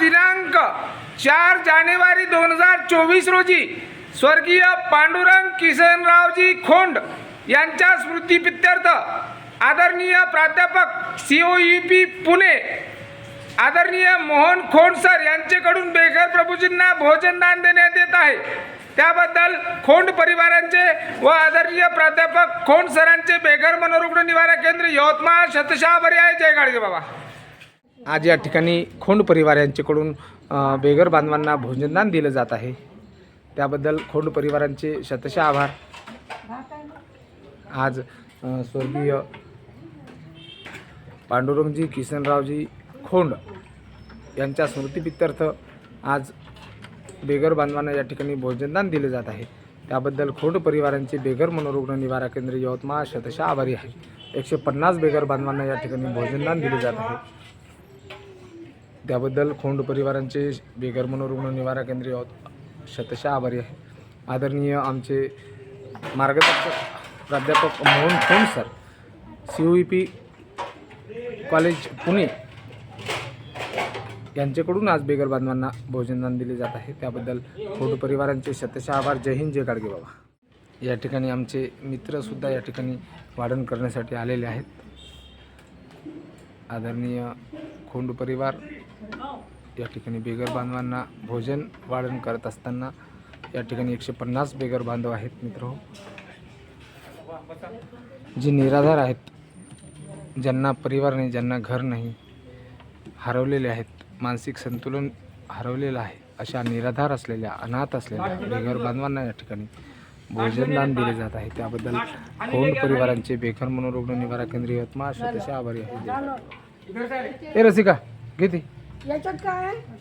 दिनांक चार जानेवारी दोन हजार चोवीस रोजी स्वर्गीय पांडुरंग किसनरावजी खोंड यांच्या स्मृतीपित्यर्थ आदरणीय प्राध्यापक C O E P Pune आदरणीय मोहन खोंड सर यांच्याकडून बेघर प्रभूजींना भोजनदान देण्यात येत आहे. त्याबद्दल खोंड परिवारांचे व आदरणीय प्राध्यापक खोंड सरांचे बेघर मनोरुग्ण निवारण केंद्र यवतमाळ शतशः बरे आहे. जय गाडगे बाबा. आज या ठिकाणी खोंड परिवार यांच्याकडून बेघर बांधवांना भोजनदान दिलं जात आहे. त्याबद्दल खोंड परिवारांचे शतशः आभार. आज स्वर्गीय पांडुरंगजी किसनरावजी खोंड यांच्या स्मृतिपित्यर्थ आज बेघर बांधवांना या ठिकाणी भोजनदान दिले जात आहे. त्याबद्दल खोंड परिवारांचे बेघर मनोरुग्ण निवारा केंद्र यवतमाळ शतशः आभारी आहे. एकशे पन्नास बेघर बांधवांना या ठिकाणी भोजनदान दिले जात आहे. त्याबद्दल खोंड परिवारांचे बेघर मनोरुग्ण निवारा केंद्रीय यवत शतशः आभारी आहे. आदरणीय आमचे मार्गदर्शक प्राध्यापक Mohan Khond sir C U P college Pune यांच्याकडून आज बेघर बांधवांना भोजनदान दिले जात आहे. त्याबद्दल खोंड परिवारांचे शतशः आभार. जय हिंद जय गाडगे बाबा. या ठिकाणी आमचे मित्रसुद्धा या ठिकाणी वाढण करण्यासाठी आलेले आहेत. आदरणीय खोंड परिवार या ठिकाणी बेघर बांधवांना भोजन वाढण करत असताना या ठिकाणी एकशे पन्नास बेघर बांधव आहेत मित्र. जे निराधार आहेत ज्यांना परिवार नाही ज्यांना घर नाही हरवलेले आहेत मानसिक संतुलन हरवलेलं आहे अशा निराधार असलेल्या अनाथ असलेल्या बेघर बांधवांना या ठिकाणी भोजनदान दिले जात आहे. त्याबद्दल कोण परिवारांचे बेघर मनोरुग्ण निवारा केंद्र यवतमाळ तसे आभारी आहे हे रसिका घेते याच्यात काय आहे